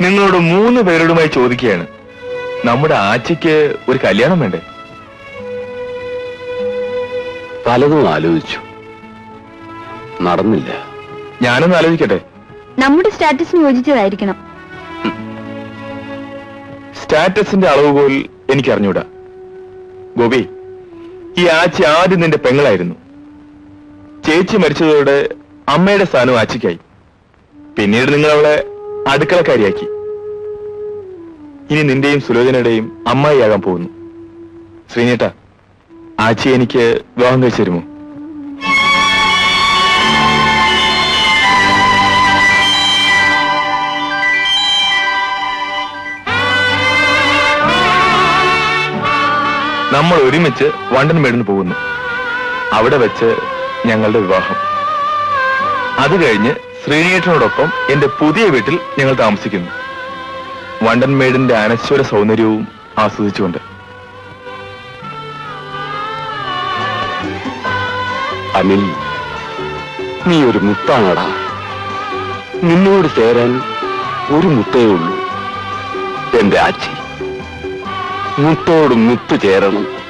നിങ്ങളോട് മൂന്ന് പേരോടുമായി ചോദിക്കുകയാണ്. നമ്മുടെ ആച്ചിക്ക് ഒരു കല്യാണം വേണ്ടേ? പലതും ആലോചിച്ചു. നടന്നില്ല. ഞാനൊന്ന് ആലോചിക്കട്ടെ. നമ്മുടെ സ്റ്റാറ്റസിന് യോജിച്ചതായിരിക്കണം. സ്റ്റാറ്റസിന്റെ അളവ് എനിക്ക് അറിഞ്ഞൂടാ ഗോപി ഈ ആച്ചി ആദ്യം നിന്റെ പെങ്ങളായിരുന്നു. ചേച്ചി മരിച്ചതോടെ അമ്മയുടെ സ്ഥാനം ആച്ചിക്കായി. പിന്നീട് നിങ്ങൾ അവളെ അടുക്കളക്കാരിയാക്കി. ഇനി നിന്റെയും സുലോചനയുടെയും അമ്മായിയാകാൻ പോകുന്നു. ശ്രീനേട്ട ആച്ചി എനിക്ക് വിവാഹം കഴിച്ചു തരുമോ? നമ്മൾ ഒരുമിച്ച് വണ്ടൻ മേടിന് പോകുന്നു. അവിടെ വെച്ച് ഞങ്ങളുടെ വിവാഹം. അത് കഴിഞ്ഞ് ശ്രീനേട്ടനോടൊപ്പം എന്റെ പുതിയ വീട്ടിൽ ഞങ്ങൾ താമസിക്കുന്നു. വണ്ടൻ വണ്ടൻമേടിന്റെ അനശ്വര സൗന്ദര്യവും ആസ്വദിച്ചുകൊണ്ട്. അനിൽ നീ ഒരു മുത്താണടാ. നിന്നോട് ചേരാൻ ഒരു മുത്തേ ഉള്ളൂ. എന്റെ ആച്ചി മുത്തോട് മുത്തു ചേരണം.